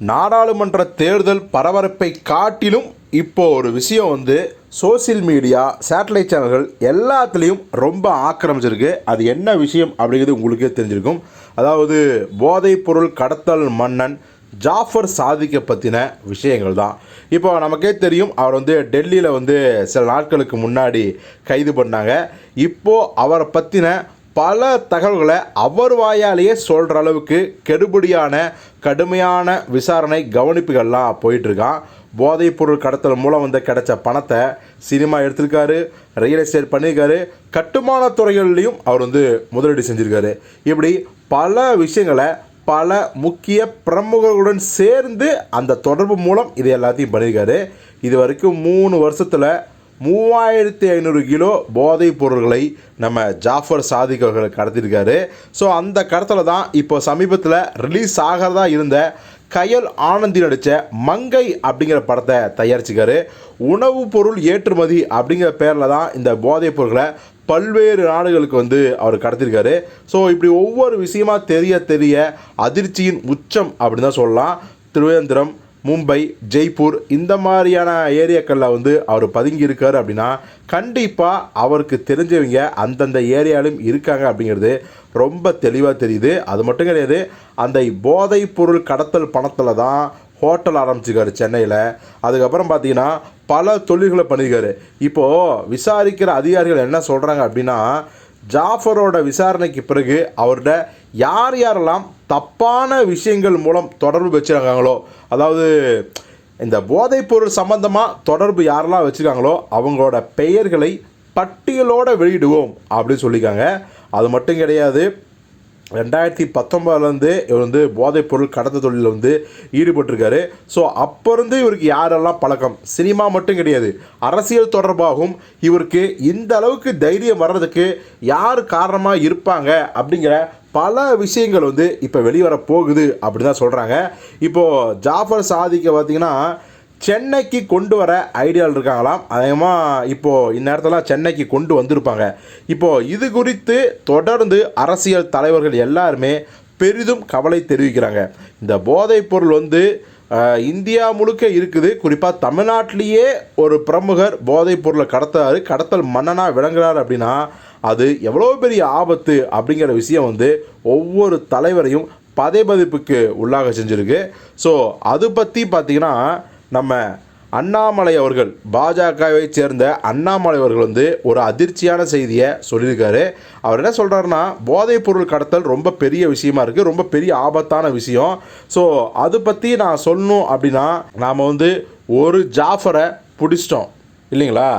நாடாளுமன்ற தேர்தல் பரபரப்பை காட்டிலும் இப்போ ஒரு விஷயம் வந்து சோஷியல் மீடியா சேட்டலைட் சேனல்கள் எல்லாத்துலேயும் ரொம்ப ஆக்கிரமிச்சிருக்கு. அது என்ன விஷயம் அப்படிங்கிறது உங்களுக்கே தெரிஞ்சிருக்கும். அதாவது போதைப்பொருள் கடத்தல் மன்னன் ஜாஃபர் சாதிக்க பற்றின விஷயங்கள் தான். இப்போ நமக்கே தெரியும் அவர் வந்து டெல்லியில் வந்து சில நாட்களுக்கு முன்னாடி கைது பண்ணாங்க. இப்போது அவரை பற்றின பல தகவல்களை அவர் வாயாலேயே சொல்கிற அளவுக்கு கெடுபடியான கடுமையான விசாரணை கவனிப்புகள்லாம் போயிட்டுருக்கான். போதைப் பொருள் கடத்தல் மூலம் வந்து கிடைச்ச பணத்தை சினிமா எடுத்திருக்காரு ரியல் எஸ்டேட் பண்ணியிருக்காரு. கட்டுமான துறைகள்லையும் அவர் வந்து முதலீடு செஞ்சுருக்காரு. இப்படி பல விஷயங்களை பல முக்கிய பிரமுகர்களுடன் சேர்ந்து அந்த தொடர்பு மூலம் இது எல்லாத்தையும் பண்ணியிருக்காரு. இது வரைக்கும் மூணு வருஷத்தில் மூவாயிரத்தி ஐநூறு கிலோ போதைப் பொருள்களை நம்ம ஜாஃபர் சாதிக் அவர்கள் கடத்திருக்காரு ஸோ அந்த கடத்தில் தான் இப்போ சமீபத்தில் ரிலீஸ் ஆகிறதா இருந்த கயல் ஆனந்தி நடித்த மங்கை அப்படிங்கிற படத்தை தயாரிச்சுக்காரு உணவுப் பொருள் ஏற்றுமதி அப்படிங்கிற பேரில் தான் இந்த போதைப் பொருட்களை பல்வேறு நாடுகளுக்கு வந்து அவர் கடத்திருக்காரு ஸோ இப்படி ஒவ்வொரு விஷயமா தெரிய தெரிய அதிர்ச்சியின் உச்சம் அப்படின்னு தான் சொல்லலாம். திருவேந்திரம் மும்பை ஜெய்ப்பூர் இந்த மாதிரியான ஏரியாக்களில் வந்து அவர் பதுங்கி இருக்கார் அப்படின்னா கண்டிப்பாக அவருக்கு தெரிஞ்சவங்க அந்தந்த ஏரியாலும் இருக்காங்க அப்படிங்கிறது ரொம்ப தெளிவாக தெரியுது. அது மட்டும் கிடையாது அந்த போதைப் பொருள் கடத்தல் பணத்தில் தான் ஹோட்டல் ஆரம்பிச்சிருக்காரு சென்னையில். அதுக்கப்புறம் பார்த்தீங்கன்னா பல தொழில்களை பண்ணியிருக்காரு இப்போது விசாரிக்கிற அதிகாரிகள் என்ன சொல்கிறாங்க அப்படின்னா ஜாஃபரோட விசாரணைக்கு பிறகு அவர்கிட்ட யார் யாரெல்லாம் தப்பான விஷயங்கள் மூலம் தொடர்பு வச்சுருக்காங்களோ அதாவது இந்த போதைப் பொருள் சம்பந்தமாக தொடர்பு யாரெல்லாம் வச்சுருக்காங்களோ அவங்களோட பெயர்களை பட்டியலோடு வெளியிடுவோம் அப்படின்னு சொல்லியிருக்காங்க. அது மட்டும் கிடையாது ரெண்டாயிரத்தி பத்தொம்பதுலேருந்து இவர் வந்து போதைப் பொருள் கடத்த தொழிலில் வந்து ஈடுபட்டிருக்காரு. ஸோ அப்போருந்து இவருக்கு யாரெல்லாம் பழக்கம்? சினிமா மட்டும் கிடையாது அரசியல் தொடர்பாகவும் இவருக்கு இந்த அளவுக்கு தைரியம் வர்றதுக்கு யார் காரணமாக இருப்பாங்க அப்படிங்கிற பல விஷயங்கள் வந்து இப்போ வெளிவர போகுது அப்படி தான் சொல்கிறாங்க இப்போது ஜாஃபர் சாதிக்க பார்த்தீங்கன்னா சென்னைக்கு கொண்டு வர ஐடியாவில் இருக்காங்களாம். அதிகமாக இப்போது இந்நேரத்தில் சென்னைக்கு கொண்டு வந்திருப்பாங்க. இப்போது இது குறித்து தொடர்ந்து அரசியல் தலைவர்கள் எல்லாருமே பெரிதும் கவலை தெரிவிக்கிறாங்க. இந்த போதைப் பொருள் வந்து இந்தியா முழுக்க இருக்குது. குறிப்பாக தமிழ்நாட்டிலேயே ஒரு பிரமுகர் போதைப் பொருளை கடத்துறாரு. கடத்தல் மன்னனாக விளங்குறாரு அப்படின்னா அது எவ்வளோ பெரிய ஆபத்து அப்படிங்கிற விஷயம் வந்து ஒவ்வொரு தலைவரையும் பதைபதிப்புக்கு உள்ளாக செஞ்சுருக்கு. ஸோ அது பற்றி பார்த்திங்கன்னா நம்ம அண்ணாமலை அவர்கள் பாஜகவை சேர்ந்த அண்ணாமலை அவர்கள் வந்து ஒரு அதிர்ச்சியான செய்தியை சொல்லியிருக்காரு. அவர் என்ன சொல்கிறாருன்னா போதைப் பொருள் கடத்தல் ரொம்ப பெரிய விஷயமா இருக்குது ரொம்ப பெரிய ஆபத்தான விஷயம். ஸோ அதை பற்றி நான் சொல்லணும் அப்படின்னா நாம் வந்து ஒரு ஜாஃபரை பிடிச்சிட்டோம் இல்லைங்களா?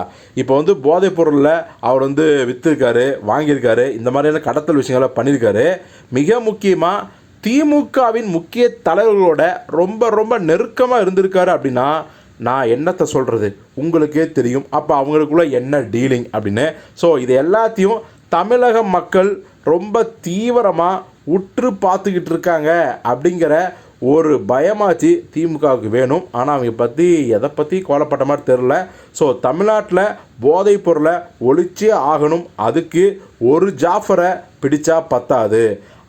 இப்போ வந்து போதைப் பொருளில் அவர் வந்து விற்றுருக்காரு வாங்கியிருக்காரு இந்த மாதிரியான கடத்தல் விஷயங்களை பண்ணியிருக்காரு. மிக முக்கியமாக திமுகவின் முக்கிய தலைவர்களோட ரொம்ப ரொம்ப நெருக்கமாக இருந்திருக்காரு அப்படின்னா நான் என்னத்தை சொல்கிறது உங்களுக்கே தெரியும். அப்போ அவங்களுக்குள்ள என்ன டீலிங் அப்படின்னு. ஸோ இது எல்லாத்தையும் தமிழக மக்கள் ரொம்ப தீவிரமாக உற்று பார்த்துக்கிட்டு இருக்காங்க அப்படிங்கிற ஒரு பயமாச்சு திமுகவுக்கு வேணும். ஆனால் அவங்க பற்றி எதை பற்றி கோலப்பட்ட மாதிரி தெரில ஸோ தமிழ்நாட்டில் போதைப் பொருளை ஒழிச்சே ஆகணும். அதுக்கு ஒரு ஜாஃபரை பிடிச்சா பத்தாது.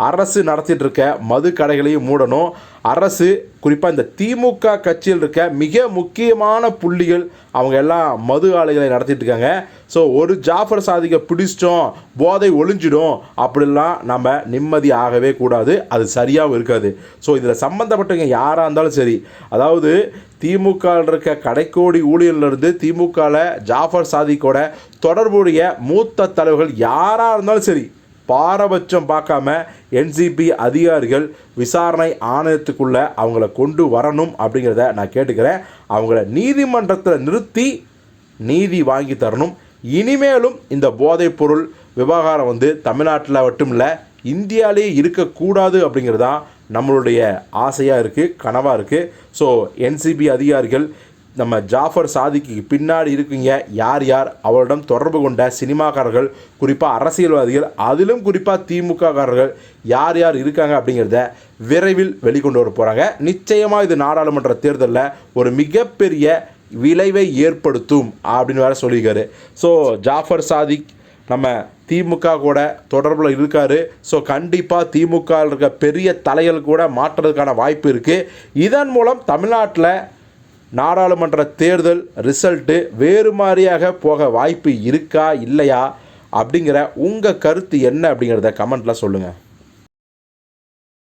அரசு நடத்திட்டு இருக்க மது கடைகளையும் மூடணும். அரசு குறிப்பாக இந்த திமுக கட்சியில் இருக்க மிக முக்கியமான புள்ளிகள் அவங்க எல்லாம் மது ஆலைகளை நடத்திட்டு இருக்காங்க. ஸோ ஒரு ஜாஃபர் சாதிக்க பிடிச்சிட்டோம் போதை ஒளிஞ்சிடும் அப்படிலாம் நம்ம நிம்மதி ஆகவே கூடாது. அது சரியாகவும் இருக்காது. ஸோ இதில் சம்மந்தப்பட்டவங்க யாராக இருந்தாலும் சரி அதாவது திமுகவில் இருக்க கடைக்கோடி ஊழியர்லேருந்து திமுகவில் ஜாஃபர் சாதிக்கோட தொடர்புடைய மூத்த தலைவர்கள் யாராக இருந்தாலும் சரி பாரபட்சம் பார்க்காம என்சிபி அதிகாரிகள் விசாரணை ஆணையத்துக்குள்ளே அவங்கள கொண்டு வரணும் அப்படிங்கிறத நான் கேட்டுக்கிறேன். அவங்கள நீதிமன்றத்தில் நிறுத்தி நீதி வாங்கி தரணும். இனிமேலும் இந்த போதைப் பொருள் விவகாரம் வந்து தமிழ்நாட்டில் மட்டும் இல்லை இந்தியாவிலே இருக்கக்கூடாது அப்படிங்கிறது தான் நம்மளுடைய ஆசையாக இருக்குது கனவாக இருக்குது ஸோ என்சிபி அதிகாரிகள் நம்ம ஜாஃபர் சாதிக்கு பின்னாடி இருக்கீங்க. யார் யார்? அவரிடம் தொடர்பு கொண்ட சினிமாக்காரர்கள் குறிப்பாக அரசியல்வாதிகள் அதிலும் குறிப்பாக திமுககாரர்கள் யார் யார் இருக்காங்க அப்படிங்கிறத விரைவில் வெளிக்கொண்டு வர போகிறாங்க நிச்சயமாக இது நாடாளுமன்ற தேர்தலில் ஒரு மிகப்பெரிய விளைவை ஏற்படுத்தும் அப்படின்னு வேற சொல்லியிருக்காரு. ஸோ ஜாஃபர் சாதிக் நம்ம திமுக கூட தொடர்பில் இருக்காரு. ஸோ கண்டிப்பாக திமுக இருக்க பெரிய தலைகள் கூட மாற்றுறதுக்கான வாய்ப்பு இருக்குது இதன் மூலம் தமிழ்நாட்டில் நாடாளுமன்ற தேர்தல் ரிசல்ட்டு வேறு மாதிரியாக போக வாய்ப்பு இருக்கா இல்லையா? அப்படிங்கிற உங்கள் கருத்து என்ன அப்படிங்கிறத கமெண்ட்டில் சொல்லுங்கள்